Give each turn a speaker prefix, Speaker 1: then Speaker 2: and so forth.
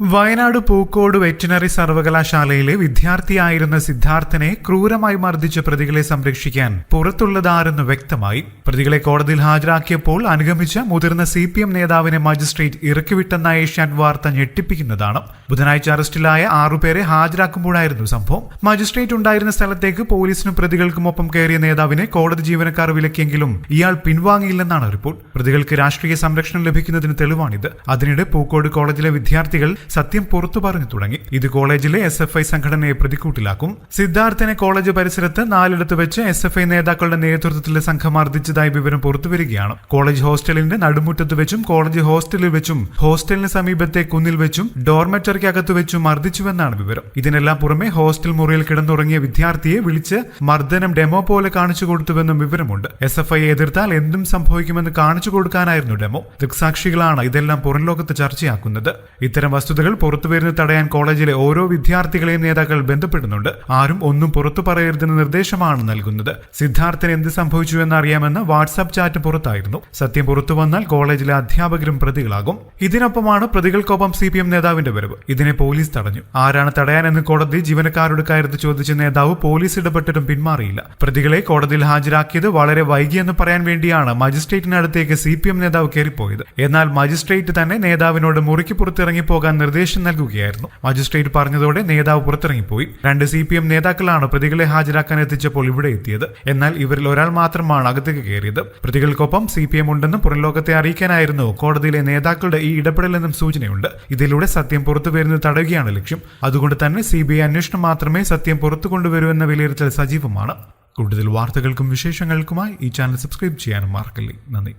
Speaker 1: Wayanad Pookode veterinary സർവകലാശാലയിലെ വിദ്യാർത്ഥിയായിരുന്ന സിദ്ധാർത്ഥനെ ക്രൂരമായി മർദ്ദിച്ച പ്രതികളെ സംരക്ഷിക്കാൻ പുറത്തുള്ളതാരെന്ന് വ്യക്തമായി. പ്രതികളെ കോടതിയിൽ ഹാജരാക്കിയപ്പോൾ അനുഗമിച്ച മുതിർന്ന സി പി എം നേതാവിനെ മജിസ്ട്രേറ്റ് ഇറക്കിവിട്ടെന്ന ഏഷ്യാനെറ്റ് വാർത്ത ഞെട്ടിപ്പിക്കുന്നതാണ്. ബുധനാഴ്ച അറസ്റ്റിലായ ആറുപേരെ ഹാജരാക്കുമ്പോഴായിരുന്നു സംഭവം. മജിസ്ട്രേറ്റ് ഉണ്ടായിരുന്ന സ്ഥലത്തേക്ക് പോലീസിനും പ്രതികൾക്കുമൊപ്പം കയറിയ നേതാവിനെ കോടതി ജീവനക്കാർ വിലക്കിയെങ്കിലും ഇയാൾ പിൻവാങ്ങിയില്ലെന്നാണ് റിപ്പോർട്ട്. പ്രതികൾക്ക് രാഷ്ട്രീയ സംരക്ഷണം ലഭിക്കുന്നതിന് തെളിവാണിത്. അതിനിടെ പൂക്കോട് കോളേജിലെ വിദ്യാർത്ഥികൾ സത്യം പുറത്തു പറഞ്ഞു തുടങ്ങി. ഇത് കോളേജിലെ എസ് എഫ് ഐ സംഘടനയെ പ്രതിക്കൂട്ടിലാക്കും. സിദ്ധാർത്ഥനെ കോളേജ് പരിസരത്ത് നാലിടത്ത് വെച്ച് എസ് എഫ് ഐ നേതാക്കളുടെ നേതൃത്വത്തിലെ സംഘം മർദ്ദിച്ചതായി വിവരം പുറത്തുവരികയാണ് കോളേജ് ഹോസ്റ്റലിന്റെ നടുമുറ്റത്ത് വെച്ചും കോളേജ് ഹോസ്റ്റലിൽ വെച്ചും ഹോസ്റ്റലിന് സമീപത്തെ കുന്നിൽ വെച്ചും ഡോർമെറ്ററിക്കകത്ത് വെച്ചും മർദ്ദിച്ചുവെന്നാണ് വിവരം. ഇതിനെല്ലാം പുറമെ ഹോസ്റ്റൽ മുറിയിൽ കിടന്നുറങ്ങിയ വിദ്യാർത്ഥിയെ വിളിച്ച് മർദ്ദനം ഡെമോ പോലെ കാണിച്ചു കൊടുത്തുവെന്നും വിവരമുണ്ട്. എസ് എഫ് ഐ എതിർത്താൽ എന്തും സംഭവിക്കുമെന്ന് കാണിച്ചു കൊടുക്കാനായിരുന്നു ഡെമോ. ദൃക്സാക്ഷികളാണ് ഇതെല്ലാം പുറം ലോകത്ത് ചർച്ചയാക്കുന്നത്. ഇത്തരം വസ്തുതകൾ പുറത്തുവരുന്നത് തടയാൻ കോളേജിലെ ഓരോ വിദ്യാർത്ഥികളെയും നേതാക്കൾ ബന്ധപ്പെടുന്നുണ്ട്. ആരും ഒന്നും പുറത്തു പറയരുതെന്ന നിർദ്ദേശമാണ് നൽകുന്നത്. സിദ്ധാർത്ഥന് എന്ത് സംഭവിച്ചു എന്നറിയാമെന്ന് വാട്സ്ആപ്പ് ചാറ്റ് പുറത്തായിരുന്നു. സത്യം പുറത്തു വന്നാൽ കോളേജിലെ അധ്യാപകരും പ്രതികളാകും. ഇതിനൊപ്പമാണ് പ്രതികൾക്കൊപ്പം സി പി എം നേതാവിന്റെ വരവ്. ഇതിനെ പോലീസ് തടഞ്ഞു. ആരാണ് തടയാനെന്ന് കോടതി ജീവനക്കാരോട് കാര്യത്തിൽ ചോദിച്ച നേതാവ് പോലീസ് ഇടപെട്ടിട്ടും പിന്മാറിയില്ല. പ്രതികളെ കോടതിയിൽ ഹാജരാക്കിയത് വളരെ വൈകിയെന്ന് പറയാൻ വേണ്ടിയാണ് മജിസ്ട്രേറ്റിനടുത്തേക്ക് സി പി എം നേതാവ് കയറിപ്പോയത്. എന്നാൽ മജിസ്ട്രേറ്റ് തന്നെ നേതാവിനോട് മുറിക്ക് പുറത്തിറങ്ങി പോകാൻ നിർദ്ദേശം നൽകുകയായിരുന്നു. മജിസ്ട്രേറ്റ് പറഞ്ഞതോടെ നേതാവ് പുറത്തിറങ്ങിപ്പോയി. രണ്ട് സി പി എം നേതാക്കളാണ് പ്രതികളെ ഹാജരാക്കാൻ എത്തിച്ചപ്പോൾ ഇവിടെ എത്തിയത്. എന്നാൽ ഇവരിൽ ഒരാൾ മാത്രമാണ് അകത്തേക്ക് കയറിയത്. പ്രതികൾക്കൊപ്പം സി പി എം ഉണ്ടെന്നും പുറംലോകത്തെ അറിയിക്കാനായിരുന്നു കോടതിയിലെ നേതാക്കളുടെ ഈ ഇടപെടലെന്നും സൂചനയുണ്ട്. ഇതിലൂടെ സത്യം പുറത്തു വരുന്നത് തടയുകയാണ് ലക്ഷ്യം. അതുകൊണ്ട് തന്നെ സി ബി ഐ അന്വേഷണം മാത്രമേ സത്യം പുറത്തു കൊണ്ടുവരൂ എന്ന വിലയിരുത്തൽ സജീവമാണ്. കൂടുതൽ വാർത്തകൾക്കും വിശേഷങ്ങൾക്കുമായി ഈ ചാനൽ സബ്സ്ക്രൈബ് ചെയ്യാനും മറക്കല്ലേ. നന്ദി.